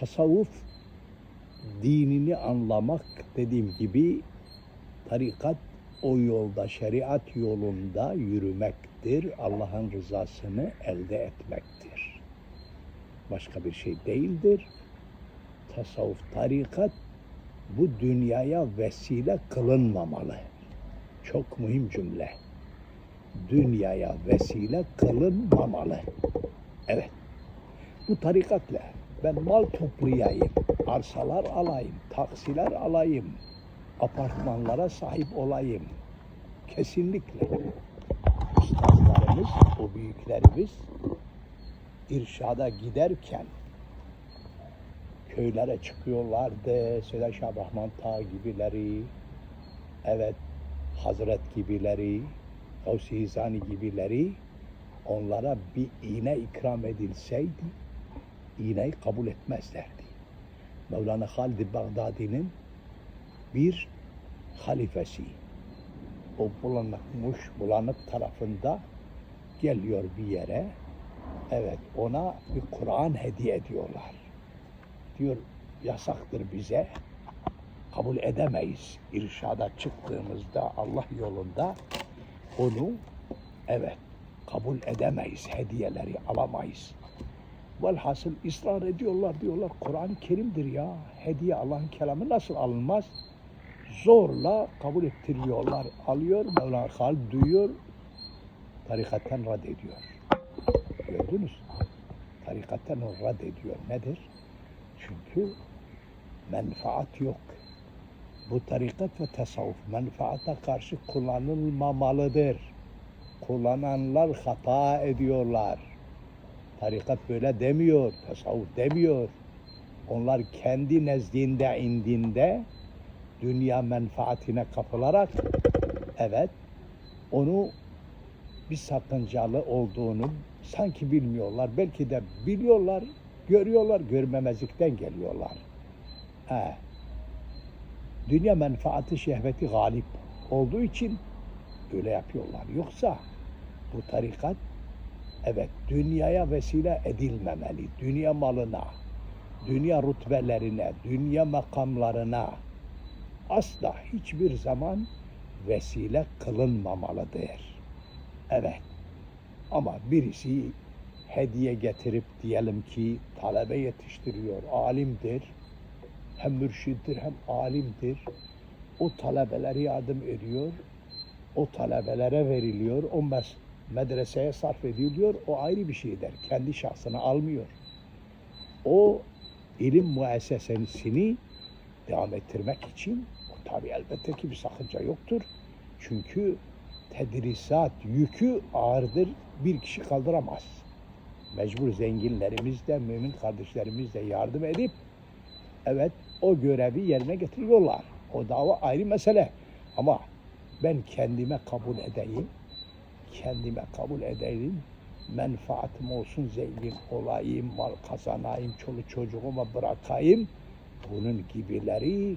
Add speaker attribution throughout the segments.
Speaker 1: tasavvuf dinini anlamak dediğim gibi tarikat o yolda, şeriat yolunda yürümektir. Allah'ın rızasını elde etmektir. Başka bir şey değildir. Tasavvuf, tarikat bu dünyaya vesile kılınmamalı. Çok mühim cümle. Dünyaya vesile kılınmamalı. Evet. Bu tarikatla ben mal toplayayım, arsalar alayım, taksiler alayım, apartmanlara sahip olayım. Kesinlikle. Üstadlarımız, o büyüklerimiz irşada giderken köylere çıkıyorlardı. Söyle Şabrahman Ta gibileri, evet Hazret gibileri, Gavsi Hizani gibileri onlara bir iğne ikram edilseydi iğneyi kabul etmezlerdi. Mevlana Halid Bağdadi'nin bir halifesi o bulanıkmış, bulanık tarafında geliyor bir yere. Evet ona bir Kur'an hediye ediyorlar. Diyor yasaktır bize. Kabul edemeyiz. İrşada çıktığımızda Allah yolunda onu evet kabul edemeyiz. Hediyeleri alamayız. Velhasıl ısrar ediyorlar diyorlar Kur'an-ı Kerim'dir ya. Hediye Allah'ın kelamı nasıl alınmaz? Zorla kabul ettiriyorlar. Alıyor, Mevlana Halid duyuyor, tarikatten rad ediyor. Gördünüz? Tarikatten rad ediyor. Nedir? Çünkü menfaat yok. Bu tarikat ve tasavvuf menfaata karşı kullanılmamalıdır. Kullananlar hata ediyorlar. Tarikat böyle demiyor, tasavvuf demiyor. Onlar kendi nezdinde indinde dünya menfaatine kapılarak evet onu bir sakıncalı olduğunu sanki bilmiyorlar. Belki de biliyorlar, görüyorlar, görmemezlikten geliyorlar. He. Dünya menfaati şehveti galip olduğu için öyle yapıyorlar. Yoksa bu tarikat evet dünyaya vesile edilmemeli. Dünya malına, dünya rütbelerine, dünya makamlarına asla hiçbir zaman vesile kılınmamalıdır. Evet. Ama birisi hediye getirip diyelim ki talebe yetiştiriyor, alimdir. Hem mürşiddir hem alimdir. O talebeleri yardım ediyor. O talebelere veriliyor. O mes- medreseye sarf ediliyor. O ayrı bir şeydir. Kendi şahsına almıyor. O ilim müessesesini devam ettirmek için tabi elbette ki bir sakınca yoktur. Çünkü tedrisat yükü ağırdır. Bir kişi kaldıramaz. Mecbur zenginlerimiz de, mümin kardeşlerimiz de yardım edip evet o görevi yerine getiriyorlar. O dava ayrı mesele. Ama ben kendime kabul edeyim, kendime kabul edeyim, menfaatim olsun, zengin olayım, mal kazanayım, çoluk çocuğuma bırakayım. Bunun gibileri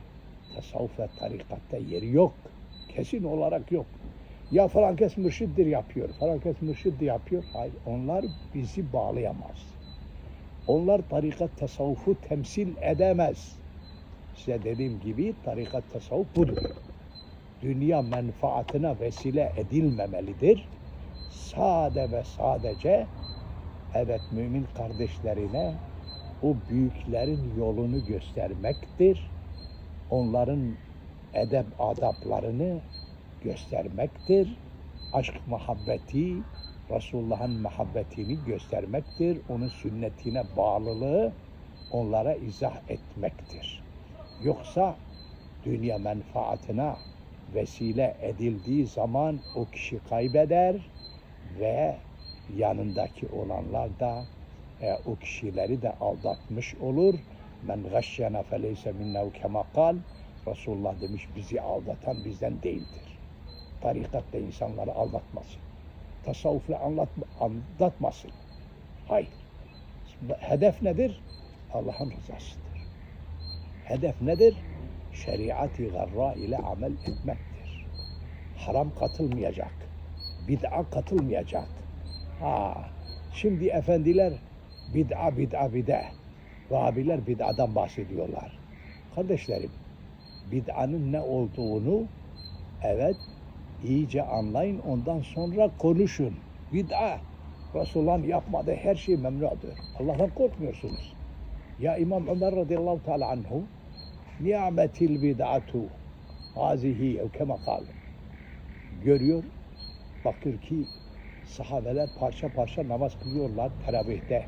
Speaker 1: tasavvuf ve tarikatta yeri yok. Kesin olarak yok. Ya falan kes mürşittir yapıyor, falan kes mürşittir yapıyor. Hayır, onlar bizi bağlayamaz. Onlar tarikat tasavvufu temsil edemez. Size dediğim gibi tarikat tasavvuf budur. Dünya menfaatine vesile edilmemelidir. Sade ve sadece evet mümin kardeşlerine o büyüklerin yolunu göstermektir. Onların edep adaplarını göstermektir. Aşk muhabbeti, Resulullah'ın muhabbetini göstermektir. Onun sünnetine bağlılığı onlara izah etmektir. Yoksa dünya menfaatine vesile edildiği zaman o kişi kaybeder ve yanındaki olanlar da e, o kişileri de aldatmış olur. Men gashşena feleyse minnehu kema kal. Resulullah demiş bizi aldatan bizden değildir. Tarikat da insanları aldatmasın. Tasavvufla anlatma, aldatmasın. Hayır. Hedef nedir? Allah'ın rızasıdır. Hedef nedir? Şeriat-ı garra ile amel etmektir. Haram katılmayacak. Bid'a katılmayacak. Ha, şimdi efendiler bid'a bid'a bid'a Vahabiler bid'adan bahsediyorlar. Kardeşlerim, bid'anın ne olduğunu evet iyice anlayın ondan sonra konuşun. Bid'a Resulullah'ın yapmadığı her şey memnudur. Allah'tan korkmuyorsunuz. Ya İmam Ömer radıyallahu teala anhu ni'metil bid'atu hazihi kema kal. Görüyor, bakır ki sahabeler parça parça namaz kılıyorlar teravihte.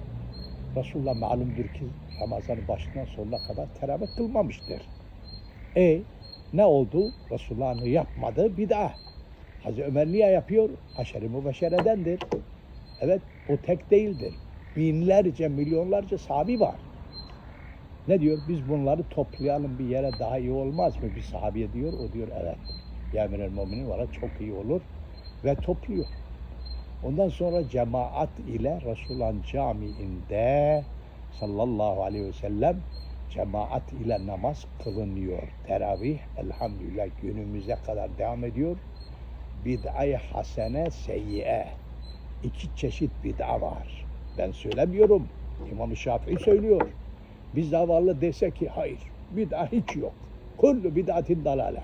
Speaker 1: Resulullah malumdur ki Ramazan'ın başından sonuna kadar teravih kılmamıştır. E ne oldu? Resulullah'ın yapmadığı bid'a. Hazreti Ömer niye yapıyor? Aşeri mübeşeredendir. Evet o tek değildir. Binlerce, milyonlarca sahabi var. Ne diyor? Biz bunları toplayalım bir yere daha iyi olmaz mı? Bir sahabiye diyor. O diyor evet. Ya Emirel Muminin var çok iyi olur. Ve topluyor. Ondan sonra cemaat ile Resulullah'ın camiinde sallallahu aleyhi ve sellem cemaat ile namaz kılınıyor. Teravih elhamdülillah günümüze kadar devam ediyor. Bid'ay hasene seyyiye. İki çeşit bid'a var. Ben söylemiyorum. İmam-ı Şafii söylüyor. Biz zavallı dese ki hayır bid'a hiç yok. Kullu bid'atin dalale.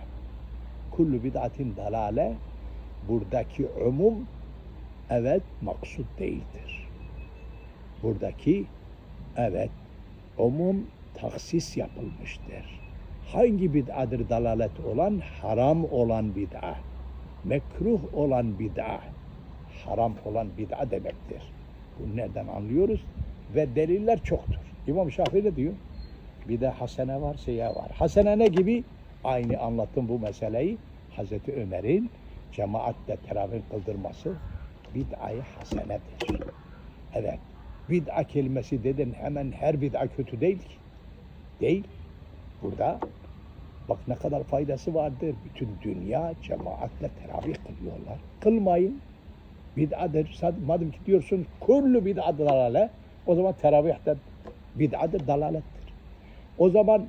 Speaker 1: Kullu bid'atin dalale buradaki umum evet maksut değildir. Buradaki evet umum taksis yapılmıştır. Hangi bid'adır dalalet olan? Haram olan bid'a. Mekruh olan bid'a. Haram olan bid'a demektir. Bunu nereden anlıyoruz? Ve deliller çoktur. İmam Şafii ne diyor? Bir de hasene var, seyye var. Hasene ne gibi? Aynı anlattım bu meseleyi. Hazreti Ömer'in cemaatle teravih kıldırması bid'ayı hasenedir. Evet. Bid'a kelimesi dedin hemen her bid'a kötü değil ki. Değil. Burada bak ne kadar faydası vardır. Bütün dünya cemaatle teravih kılıyorlar. Kılmayın. Bid'adır. Madem ki diyorsun kullu bid'a dalale o zaman teravihten bid'adır dalalettir. O zaman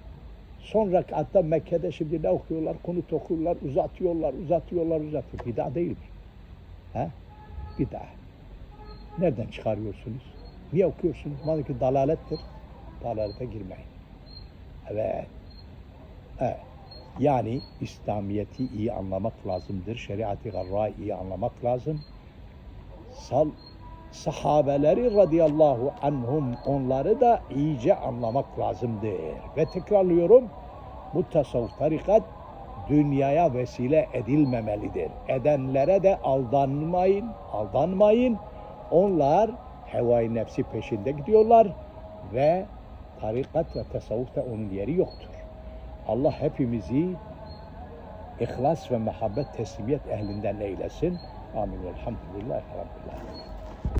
Speaker 1: son rekatta Mekke'de şimdi ne okuyorlar? Kunut okuyorlar, uzatıyorlar, uzatıyorlar, uzatıyor. Bid'a değil mi? He? Bid'a. Nereden çıkarıyorsunuz? Niye okuyorsunuz? Madem ki dalalettir. Dalalete girmeyin. Evet. Evet. Yani İslamiyet'i iyi anlamak lazımdır. Şeriat-ı garra'yı iyi anlamak lazım. Sal, sahabeleri radıyallahu anhum onları da iyice anlamak lazımdır. Ve tekrarlıyorum bu tasavvuf tarikat dünyaya vesile edilmemelidir. Edenlere de aldanmayın, aldanmayın. Onlar hevai nefsi peşinde gidiyorlar ve tarikat ve tasavvufta onun yeri yoktur. Allah hepimizi ihlas ve muhabbet teslimiyet ehlinden eylesin. Amin. Elhamdülillahi Rabbil Alemin.